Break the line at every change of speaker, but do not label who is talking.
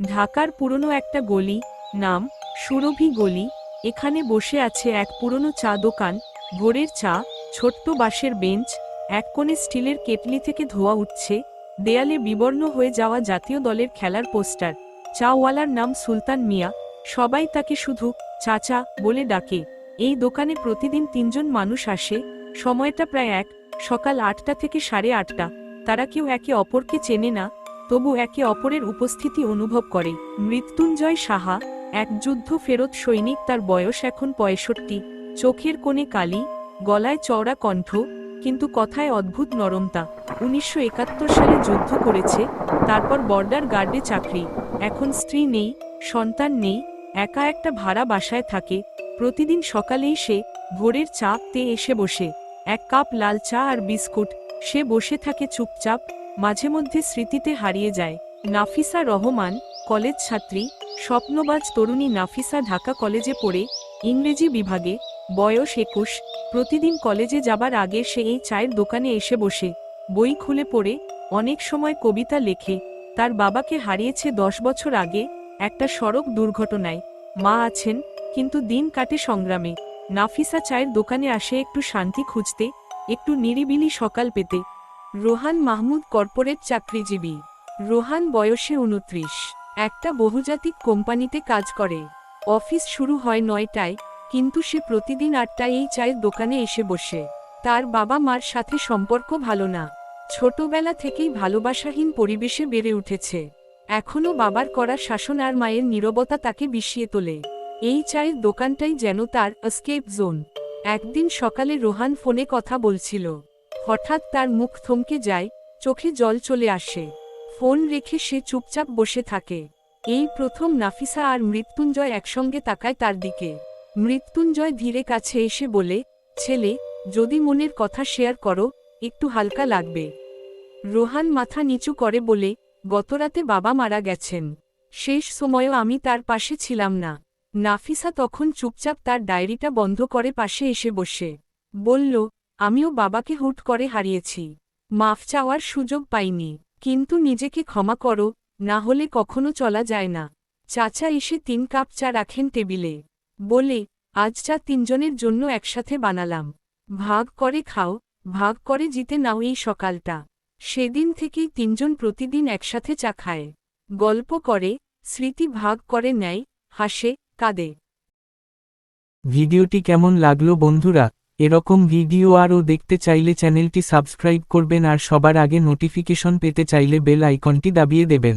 ঢাকার পুরনো একটা গলি, নাম সুরভি গলি, এখানে বসে আছে এক পুরনো চা দোকান, ভোরের চা, ছোট্ট বাঁশের বেঞ্চ, এক কোণে স্টিলের কেটলি থেকে ধোয়া উঠছে, দেয়ালে বিবর্ণ হয়ে যাওয়া জাতীয় দলের খেলার পোস্টার, চাওয়ালার নাম সুলতান মিয়া, সবাই তাকে শুধু চাচা বলে ডাকে। এই দোকানে প্রতিদিন তিনজন মানুষ আসে, সময়টা প্রায় এক, সকাল আটটা থেকে সাড়ে আটটা, তারা কেউ একে অপরকে চেনে না তবু একে অপরের উপস্থিতি অনুভব করে। মৃত্যুঞ্জয় সাহা, এক যুদ্ধ ফেরত সৈনিক, তার বয়স এখন পঁয়ষট্টি। চোখের কোণে কালি, গলায় চওড়া কণ্ঠ, কিন্তু কথায় অদ্ভুত নরমতা। উনিশশো একাত্তর সালে যুদ্ধ করেছে, তারপর বর্ডার গার্ডে চাকরি। এখন স্ত্রী নেই, সন্তান নেই, একা একটা ভাড়া বাসায় থাকে। প্রতিদিন সকালেই সে ভোরের চাপ তে এসে বসে। এক কাপ লাল চা আর বিস্কুট, সে বসে থাকে চুপচাপ। মাঝে মধ্যে স্মৃতিতে হারিয়ে যায়। নাফিসা রহমান, কলেজ ছাত্রী, স্বপ্নবাজ তরুণী নাফিসা ঢাকা কলেজে পড়ে, ইংরেজি বিভাগে, বয়স একুশ, প্রতিদিন কলেজে যাবার আগে সে এই চায়ের দোকানে এসে বসে, বই খুলে পড়ে, অনেক সময় কবিতা লেখে, তার বাবাকে হারিয়েছে দশ বছর আগে একটা সড়ক দুর্ঘটনায়। মা আছেন, কিন্তু দিন কাটে সংগ্রামে। নাফিসা চায়ের দোকানে আসে একটু শান্তি খুঁজতে, একটু নিরিবিলি সকাল পেতে। রোহান মাহমুদ কর্পোরেট চাকরিজীবী। রোহান বয়সে উনত্রিশ। একটা বহুজাতিক কোম্পানিতে কাজ করে। অফিস শুরু হয় নয়টায়, কিন্তু সে প্রতিদিন আটটায় এই চায়ের দোকানে এসে বসে। তার বাবা মার সাথে সম্পর্ক ভালো না। ছোটবেলা থেকেই ভালোবাসাহীন পরিবেশে বেড়ে উঠেছে। এখনও বাবার করা শাসন আর মায়ের নীরবতা তাকে বিষিয়ে তোলে। এই চায়ের দোকানটাই যেন তার এস্কেপ জোন একদিন সকালে রোহান ফোনে কথা বলছিল। হঠাৎ তার মুখ থমকে যায়, চোখে জল চলে আসে। ফোন রেখে সে চুপচাপ বসে থাকে। এই প্রথম নাফিসা আর মৃত্যুঞ্জয় একসঙ্গে তাকায় তার দিকে। মৃত্যুঞ্জয় ধীরে কাছে এসে বলে, ছেলে, যদি মনের কথা শেয়ার করো, একটু হালকা লাগবে। রোহান মাথা নিচু করে বলে, গতরাতে বাবা মারা গেছেন। শেষ সময়ও আমি তার পাশে ছিলাম না। নাফিসা তখন চুপচাপ তার ডায়েরিটা বন্ধ করে পাশে এসে বসে। বলল আমিও বাবাকে হুট করে হারিয়েছি। মাফ চাওয়ার সুযোগ পাইনি। কিন্তু নিজেকে ক্ষমা করো, না হলে কখনো চলা যায় না। চাচা এসে তিন কাপ চা রাখেন টেবিলে। বলে, আজ চা তিনজনের জন্য একসাথে বানালাম। ভাগ করে খাও, ভাগ করে জিতে নাও এই সকালটা। সেদিন থেকেই তিনজন প্রতিদিন একসাথে চা খায়। গল্প করে, স্মৃতি ভাগ করে নেয়, হাসে, কাঁদে।
ভিডিওটি কেমন লাগল বন্ধুরা? এরকম ভিডিও আরও দেখতে চাইলে চ্যানেলটি সাবস্ক্রাইব করবেন আর সবার আগে নোটিফিকেশন পেতে চাইলে বেল আইকনটি দাবিয়ে দেবেন।